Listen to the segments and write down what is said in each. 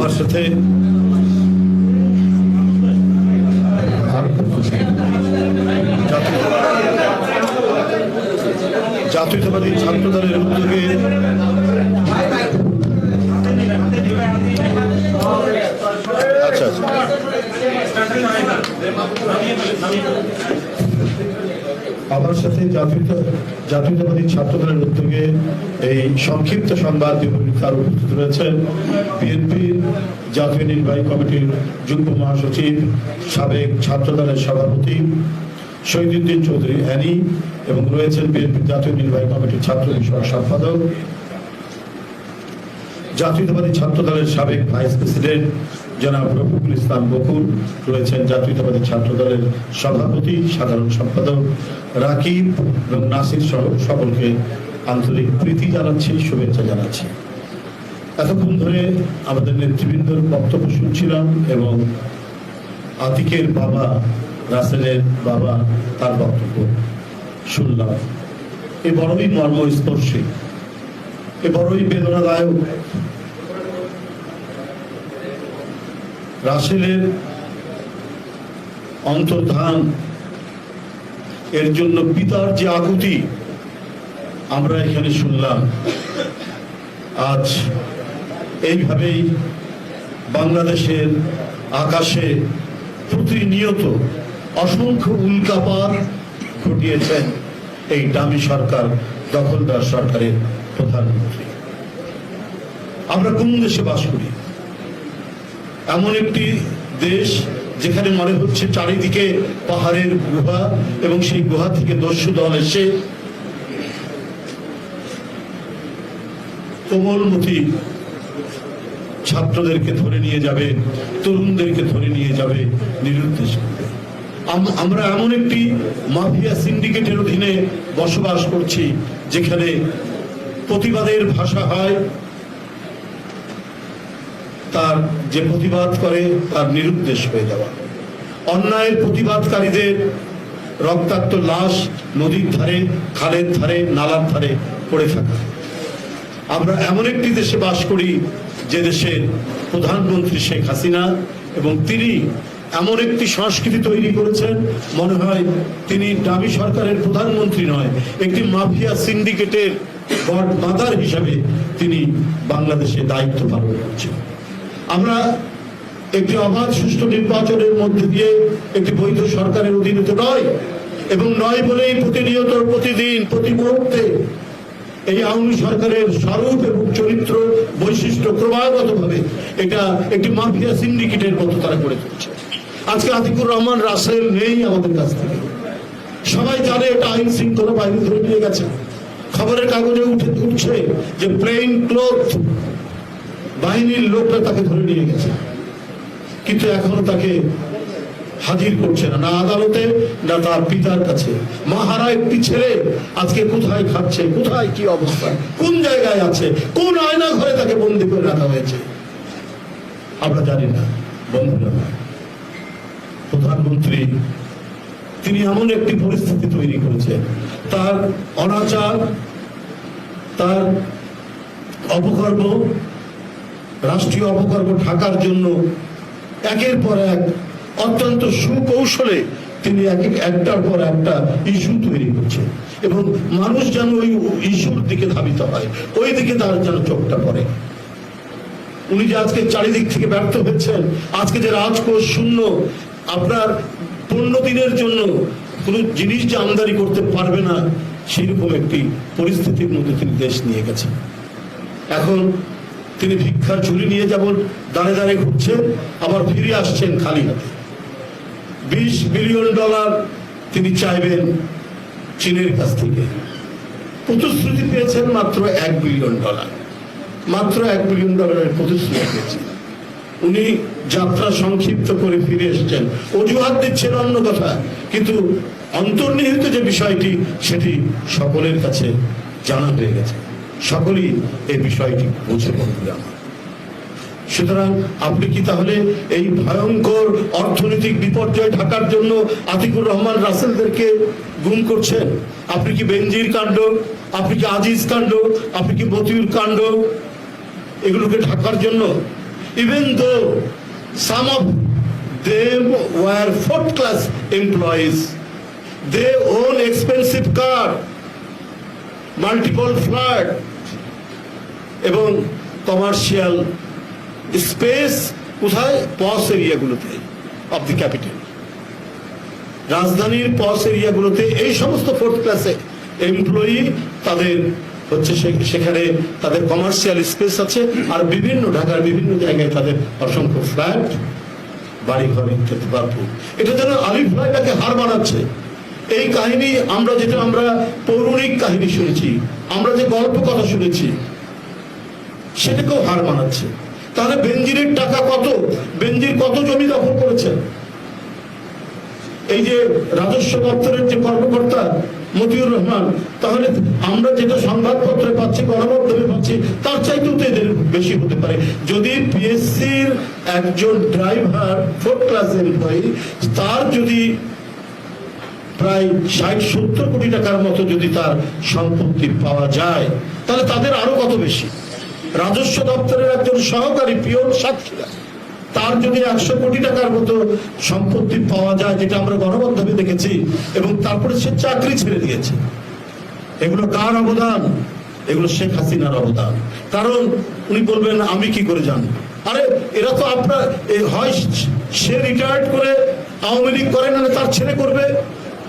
আমার সাথে জাতীয়- জাতীয়তাবাদী ছাত্র দলের উদ্যোগে আচ্ছা আচ্ছা। আমার সাথে জাতীয় জাতীয়তাবাদী ছাত্র দলের উদ্যোগে এই সংক্ষিপ্ত সংবাদ তার উপস্থিত রয়েছেন বিএনপির জাতীয় নির্বাহী কমিটির যুগ্ম মহাসচিব, সাবেক ছাত্র দলের সভাপতি শহীদুদ্দিন চৌধুরী অ্যানি এবং রয়েছেন বিএনপির জাতীয় নির্বাহী কমিটির ছাত্র বিষয়ক সম্পাদক। জাতীয়তাবাদী ছাত্র দলের সাবেক ভাইস প্রেসিডেন্ট জনাব রফিকুল ইসলাম বকুল, রয়েছেন জাতীয়তাবাদী ছাত্র দলের সভাপতি, সাধারণ সম্পাদক। রাকিব এবং নাসির সহ সকলকে আন্তরিক প্রীতি জানাচ্ছি, শুভেচ্ছা জানাচ্ছি। এতক্ষণ ধরে আমাদের নেতৃবৃন্দর বক্তব্য শুনছিলাম এবং আতিকের বাবা, রাসেলের বাবা তার বক্তব্য শুনলাম। এ বড়ই মর্মস্পর্শী, এ বড়ই বেদনাদায়ক। রাসেলের অন্তর্ধান এর জন্য পিতার যে আকুতি আমরা এখানে শুনলাম। আজ এইভাবেই বাংলাদেশের আকাশে প্রতিনিয়ত অসংখ্য উল্কাপাত ঘটিয়েছেন এই দামি সরকার, দখলদার সরকারের প্রধানমন্ত্রী। আমরা কোন দেশে বাস করি? এমন একটি দেশ যেখানে মনে হচ্ছে চারিদিকে পাহাড়ের গুহা এবং সেই গুহা থেকে দস্যু দল এসে কোমলমতি ছাত্রদেরকে ধরে নিয়ে যাবে, তরুণদেরকে ধরে নিয়ে যাবে নিরুদ্দেশ আমরা এমন একটি মাফিয়া সিন্ডিকেটের অধীনে বসবাস করছি, যেখানে প্রতিবাদের ভাষা হয় তার যে প্রতিবাদ করে তার নিরুদ্দেশ হয়ে যাওয়া। অন্যায়ের প্রতিবাদকারীদের রক্তাক্ত লাশ নদীর ধারে, খালের ধারে, নালার ধারে পড়ে থাকা। আমরা এমন একটি দেশে বাস করি যে দেশের প্রধানমন্ত্রী শেখ হাসিনা এবং তিনি এমন একটি সংস্কৃতি তৈরি করেছেন, মনে হয় তিনি দাবি সরকারের প্রধানমন্ত্রী নয়, একটি মাফিয়া সিন্ডিকেটের মাদার হিসাবে তিনি বাংলাদেশে দায়িত্ব পালন করছেন। একটি অবাধ সুষ্ঠু নির্বাচনের মধ্যে দিয়ে একটি বৈধ সরকারের অধীনে তো নয়, এবং নয় বলেই প্রতিনিয়ত প্রতিদিন, প্রতি মুহূর্তে এই আওয়ামী সরকারের স্বরূপ এবং চরিত্র, বৈশিষ্ট্য ক্রমাগতভাবে এটা একটি মাফিয়া সিন্ডিকেটের মতো তারা করে তুলছে। আজকে আতিকুর রহমান রাসেল নেই আমাদের কাছ থেকে। সবাই জানে এটা আইন শৃঙ্খলা বাহিনী ধরে নিয়ে গেছে। খবরের কাগজে উঠে উঠছে যে প্লেন ক্লোথ বাহিনীর লোকরা তাকে ধরে নিয়ে গেছে। কিন্তু এখনও তাকে হাজির করছে না না আদালতে, না তার পিতার কাছে। মাহারা একটি ছেলে আজকে কোথায় খাচ্ছে, কোথায় কি অবস্থা, কোন জায়গায় আছে, কোন আয়না ঘরে তাকে বন্দি করে রাখা হয়েছে? আমরা জানি না, বন্ধুরা। প্রধানমন্ত্রী, তিনি এমন একটি পরিস্থিতি তৈরি করেছেন। তার অনাচার, তার অপকর্ম রাষ্ট্রীয় অপকর্ম ঢাকার জন্য একের পর এক অত্যন্ত সুকৌশলে তিনি এক এক- একটার পর একটা ইস্যু তৈরি করছে। এবং মানুষ যেন ওই ইস্যুর দিকে ধাবিত হয়, ওই দিকে তার যেন চোখটা পড়ে। উনি যে আজকে চারিদিক থেকে ব্যর্থ হচ্ছেন, আজকে যে রাজকোষ শূন্য, আপনার পনেরো দিনের জন্য কোনো জিনিস যে আমদানি করতে পারবে না সেরকম একটি পরিস্থিতির মধ্যে তিনি দেশ নিয়ে গেছেন। এখন তিনি ভিক্ষার ঝুলি নিয়ে যেমন দাঁড়ে দাঁড়ে ঘুরছেন, আবার ফিরে আসছেন খালি হাতে। বিশ বিলিয়ন ডলার তিনি চাইবেন চীনের কাছ থেকে। প্রতিশ্রুতি পেয়েছেন মাত্র এক বিলিয়ন ডলার। মাত্র এক বিলিয়ন ডলারের প্রতিশ্রুতি পেয়েছেন। উনি যাত্রা সংক্ষিপ্ত করে ফিরে এসেছেন। অজুহাত দিচ্ছেন অন্য কথা কিন্তু অন্তর্নিহিত যে বিষয়টি, সেটি সকলের কাছে জানা হয়ে গেছে। সকলেই এই বিষয়টি বুঝে বন্ধুরা। সুতরাং আপনি কি তাহলে এই ভয়ঙ্কর অর্থনৈতিক বিপর্যয় ঢাকার জন্য আতিকুর রহমান রাসেলদেরকে গুম করছেন? আপনি কি বেনজির কাণ্ড? আপনি কি আজিজ কাণ্ড? আপনি কি মতিউর কাণ্ড? এগুলোকে ঢাকার জন্য। Even though some of them were fourth class employees they own expensive car, multiple flat, এবং কমার্শিয়াল স্পেস কোথায়? পস এরিয়াগুলোতে অফ দি ক্যাপিটাল রাজধানীর পস এরিয়াগুলোতে এই সমস্ত ফোর্থ ক্লাসে এমপ্লয়ি তাদের হচ্ছে সেখানে তাদের কমার্শিয়াল স্পেস আছে আর বিভিন্ন ঢাকার বিভিন্ন জায়গায় তাদের অসংখ্য ফ্ল্যাট বাড়ি ঘর ইত্যাদি বাপু এটা যেন আলিফ ভাইটাকে হার বানাচ্ছে এই কাহিনী আমরা যেটা আমরা পৌরাণিক কাহিনী শুনেছি, আমরা যে গল্প কথা শুনেছি সেটাকেও হার মানাচ্ছে। তাহলে বেঞ্জিরের টাকা কত? বেঞ্জির কত জমি দখল করেছেন এই যে রাজস্ব দপ্তরের যে কর্মকর্তা মতিউর রহমান, তাহলে আমরা যেটা সংবাদপত্রে পাচ্ছি, গণমাধ্যমে পাচ্ছি, তার চাইতেও তো এদের বেশি হতে পারে। যদি পিএসসির একজন ড্রাইভার ফোর্থ ক্লাস এমপ্লয়ি তার যদি প্রায় ষাট, সত্তর কোটি টাকার মতো যদি তার সম্পত্তি পাওয়া যায়, তাহলে তাদের আরও কত বেশি? রাজস্ব দপ্তরের একজন সহকারী পিওন সাতক্ষীরা তার যদি একশো কোটি টাকার মতো সম্পত্তি পাওয়া যায়, যেটা আমরা গণমাধ্যমে দেখেছি, এবং তারপরে সে চাকরি ছেড়ে দিয়েছে, এগুলো কার অবদান? এগুলো শেখ হাসিনার অবদান। কারণ উনি বলবেন, আমি কি করে জানব? আরে, এরা তো আপনার হয় সে রিটায়ার্ড করে আওয়ামী লীগ করে না তার ছেলে করবে?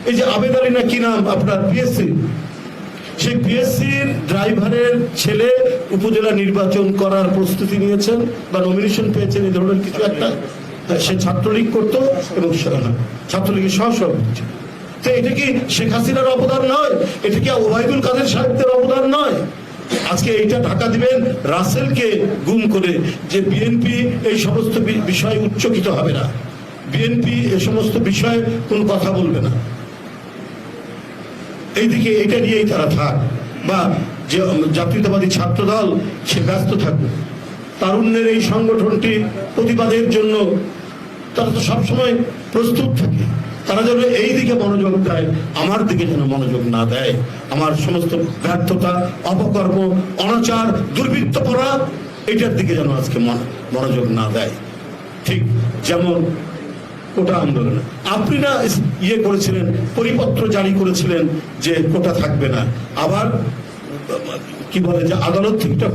এই যে আবেদ না কি নাম, আপনার পিএসসি সেই পিএসসির ড্রাইভারের ছেলে উপজেলা নির্বাচন করার প্রস্তুতি নিয়েছেন বা নমিনেশন পেয়েছেন, এই ধরনের কিছু একটা সে ছাত্রলীগ করতো এবং ছাত্রলীগের সহসভাপতি ছিল। তো এটা কি শেখ হাসিনার অবদান নয়? এটা কি ওবায়দুল কাদের সাহেবদের অবদান নয়? আজকে এইটা ঢাকা দিবেন, রাসেলকে গুম করে যে বিএনপি এই সমস্ত বিষয়ে উচ্চকিত হবে না। বিএনপি এ সমস্ত বিষয়ে কোনো কথা বলবে না। এইদিকে এটা নিয়েই তারা থাক। বা যে জাতীয়তাবাদী ছাত্র দল সে ব্যস্ত থাকবে। তারুণ্যের এই সংগঠনটি প্রতিবাদের জন্য তারা তো সবসময় প্রস্তুত থাকে। তারা যেন এই দিকে মনোযোগ দেয়, আমার দিকে যেন মনোযোগ না দেয়। আমার সমস্ত ব্যর্থতা, অপকর্ম, অনাচার দুর্বৃত্তপনা এটার দিকে যেন আজকে মন- মনোযোগ না দেয়। ঠিক যেমন কোটা আন্দোলন। আপনি না ইয়ে করেছিলেন, পরিপত্র জারি করেছিলেন যে কোটা থাকবে না। আবার, কি বলে যে আদালত ঠিকঠাক